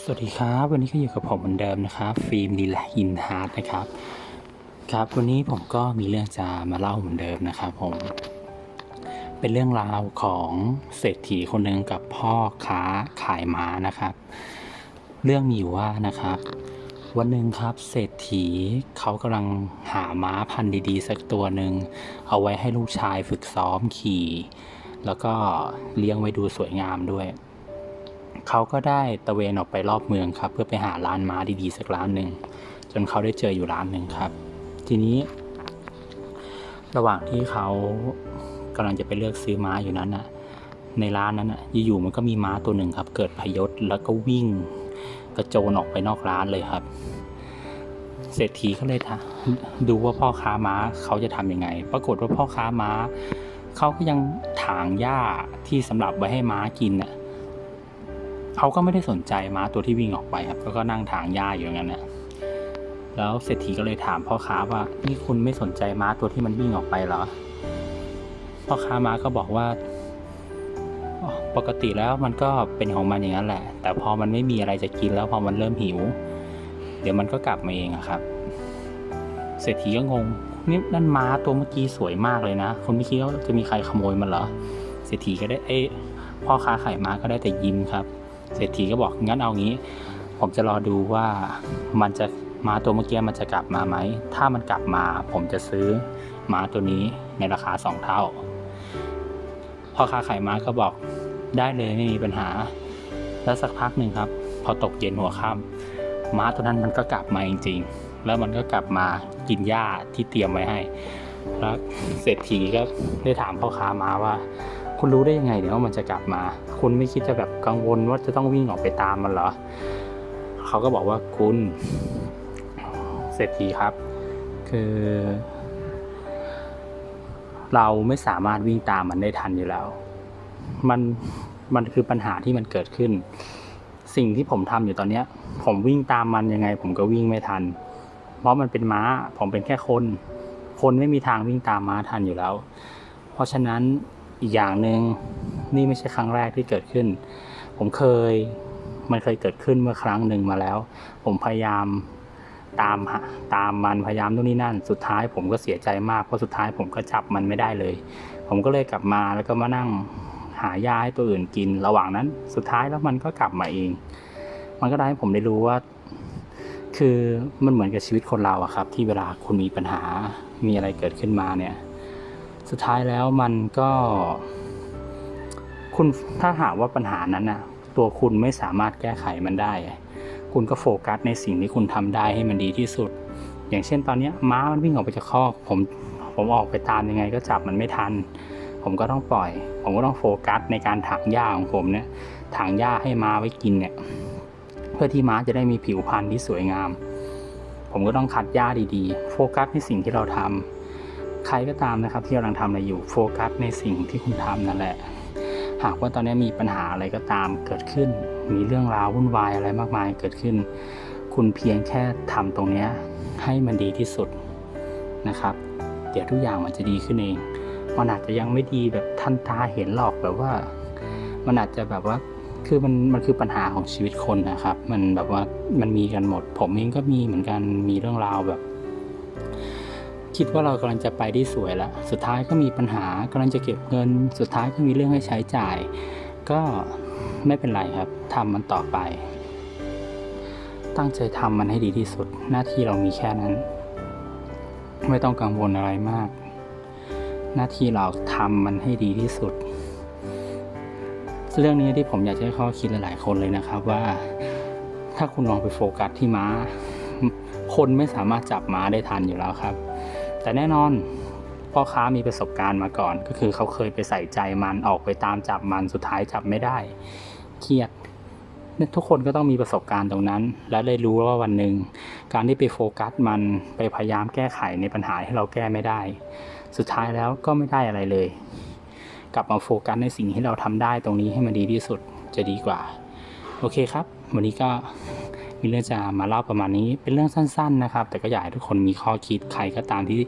สวัสดีครับ วันนี้ก็อยู่กับผมเหมือนเดิมนะครับฟิล์มดีแลอินฮาร์ดนะครับ ครับวันนี้ผมก็มีเรื่องจะมาเล่าเหมือนเดิมนะครับผม เป็นเรื่องราวของเศรษฐีคนหนึ่งกับพ่อค้าขายม้านะครับ เรื่องมีอยู่ว่านะครับ วันหนึ่งครับเศรษฐีเขากำลังหาม้าพันธุ์ดีๆ สักตัวหนึ่งเอาไว้ให้ลูกชายฝึกซ้อมขี่ แล้วก็เลี้ยงไว้ดูสวยงามด้วย เขาก็ได้ตะเวนออกไปรอบเมืองครับ เพื่อไปหาร้านม้าดีๆสักร้านหนึ่งจนเขาได้เจออยู่ร้านหนึ่งครับ ทีนี้ ระหว่างที่เขากำลังจะไปเลือกซื้อม้าอยู่นั้นน่ะในร้านนั้นน่ะอยู่ๆมันก็มีม้าตัวหนึ่งครับ เกิดพยศแล้วก็วิ่ง กระโจนออกไปนอกร้านเลยครับ เศรษฐีก็เลยทะดูว่าพ่อค้าม้าเขาจะทำยังไง ปรากฏว่าพ่อค้าม้าเขาก็ยังถางหญ้าที่สำหรับไว้ให้ม้ากินน่ะ เขาก็ไม่ได้สนใจม้าตัวที่วิ่งออกไปครับเขาก็นั่งถางหญ้าอยู่อย่างนั้นนะแล้วเศรษฐีก็เลยถามพ่อค้าว่านี่คุณไม่สนใจม้าตัวที่มันวิ่งออกไปเหรอ พ่อค้าม้าก็บอกว่าปกติแล้วมันก็เป็นของมันอย่างนั้นแหละ แต่พอมันไม่มีอะไรจะกินแล้วพอมันเริ่มหิว เดี๋ยวมันก็กลับมาเองครับ เศรษฐีก็งงนี่นั่นม้าตัวเมื่อกี้สวยมากเลยนะคุณไม่คิดว่าจะมีใครขโมยมันเหรอ เศรษฐีก็ได้เอ้พ่อค้าขายม้าก็ได้แต่ยิ้มครับ เศรษฐีก็บอกงั้นเอางี้ ผมจะรอดูว่ามันจะมาตัวเมื่อกี้มันจะกลับมาไหม ถ้ามันกลับมาผมจะซื้อม้าตัวนี้ในราคาสองเท่า พ่อค้าขายม้าก็บอกได้เลยไม่มีปัญหา แล้วสักพักหนึ่งครับ พอตกเย็นหัวค่ำม้าตัวนั้นมันก็กลับมาจริงๆ แล้วมันก็กลับมากินหญ้าที่เตรียมไว้ให้ แล้วเศรษฐีก็ได้ถามพ่อค้าม้าว่า คุณรู้ได้ยังไงเดี๋ยว่ามันจะกลับมา คุณไม่คิดจะแบบกังวลว่าจะต้องวิ่งออกไปตามมันเหรอเขาก็บอกว่าคุณเศรษฐีครับ คือ เราไม่สามารถวิ่งตามมันได้ทันอยู่แล้ว มันมันคือปัญหาที่มันเกิดขึ้น สิ่งที่ผมทำอยู่ตอนเนี้ย ผมวิ่งตามมันยังไง ผมก็วิ่งไม่ทัน เพราะมันเป็นม้า ผมเป็นแค่คน คนไม่มีทางวิ่งตามม้าทันอยู่แล้ว เพราะฉะนั้น อีกอย่างหนึ่งนี่ไม่ใช่ครั้งแรกที่เกิดขึ้น ผมเคยมันเคยเกิดขึ้นเมื่อครั้งหนึ่งมาแล้ว ผมพยายามตามตามมันพยายามนู่นนี่นั่น สุดท้ายผมก็เสียใจมากเพราะสุดท้ายผมก็จับมันไม่ได้เลย ผมก็เลยกลับมาแล้วก็มานั่งหายาให้ตัวอื่นกิน ระหว่างนั้น สุดท้ายแล้วมันก็กลับมาเอง มันก็ได้ให้ผมได้รู้ว่า คือมันเหมือนกับชีวิตคนเราอะครับ ที่เวลาคุณมีปัญหามีอะไรเกิดขึ้นมาเนี่ย สุดท้ายแล้วมันก็ คุณถ้าหากว่าปัญหานั้นน่ะตัวคุณไม่สามารถแก้ไขมันได้ คุณก็โฟกัสในสิ่งที่คุณทำได้ให้มันดีที่สุด อย่างเช่นตอนนี้ม้ามันวิ่งออกไปจากคอกผมผมออกไปตามยังไงก็จับมันไม่ทัน ผมก็ต้องปล่อย ผมก็ต้องโฟกัสในการถางหญ้าของผมเนี่ยถางหญ้าให้ม้าไว้กินเนี่ยเพื่อที่ม้าจะได้มีผิวพรรณที่สวยงาม ผมก็ต้องคัดหญ้าดีๆ โฟกัสในสิ่งที่เราทำ ใครก็ตามนะครับ ที่กำลังทำอะไรอยู่โฟกัสในสิ่งที่คุณทำนั่นแหละ หากว่าตอนนี้มีปัญหาอะไรก็ตามเกิดขึ้น มีเรื่องราววุ่นวายอะไรมากมายเกิดขึ้น คุณเพียงแค่ทำตรงนี้ให้มันดีที่สุดนะครับ เดี๋ยวทุกอย่างมันจะดีขึ้นเองมันอาจจะยังไม่ดีแบบทันตาเห็นหรอกแบบว่า มันอาจจะแบบว่าคือมันมันคือปัญหาของชีวิตคนนะครับ มันแบบว่ามันมีกันหมด ผมเองก็มีเหมือนกันมีเรื่องราวแบบ คิดว่าเรากำลังจะไปได้สวยแล้ว สุดท้ายก็มีปัญหากำลังจะเก็บเงิน สุดท้ายก็มีเรื่องให้ใช้จ่าย ก็ไม่เป็นไรครับทำมันต่อไป ตั้งใจทำมันให้ดีที่สุด หน้าที่เรามีแค่นั้น ไม่ต้องกังวลอะไรมาก หน้าที่เราทำมันให้ดีที่สุด เรื่องนี้ที่ผมอยากจะให้ข้อคิดหลายๆคนเลยนะครับว่า ถ้าคุณลองไปโฟกัสที่ม้า คนไม่สามารถจับม้าได้ทันอยู่แล้วครับ แต่แน่นอนพ่อค้ามีประสบการณ์มาก่อน ก็คือเขาเคยไปใส่ใจมันออกไปตามจับมันสุดท้ายจับไม่ได้ เครียดทุกคนก็ต้องมีประสบการณ์ตรงนั้น และได้รู้ว่าวันหนึ่งการที่ไปโฟกัสมันไปพยายามแก้ไขในปัญหาที่เราแก้ไม่ได้ สุดท้ายแล้วก็ไม่ได้อะไรเลย กลับมาโฟกัสในสิ่งที่เราทำได้ตรงนี้ให้มันดีที่สุดจะดีกว่า โอเคครับ วันนี้ก็ มีเรื่องจะมาเล่าประมาณนี้เป็นเรื่องสั้น ๆนะครับ แต่ก็อยากให้ทุกคนมีข้อคิดใครก็ตามที่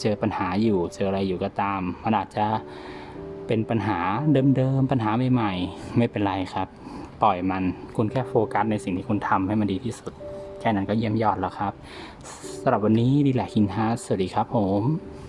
เจอปัญหาอยู่ เจออะไรอยู่ก็ตามมันอาจจะเป็นปัญหาเดิมๆปัญหาใหม่ๆไม่เป็นไรครับ ปล่อยมันคุณแค่โฟกัสในสิ่งที่คุณทำให้มันดีที่สุด แค่นั้นก็เยี่ยมยอดแล้วครับสำหรับวันนี้ดีแลกฮินฮาร์สวัสดีครับผม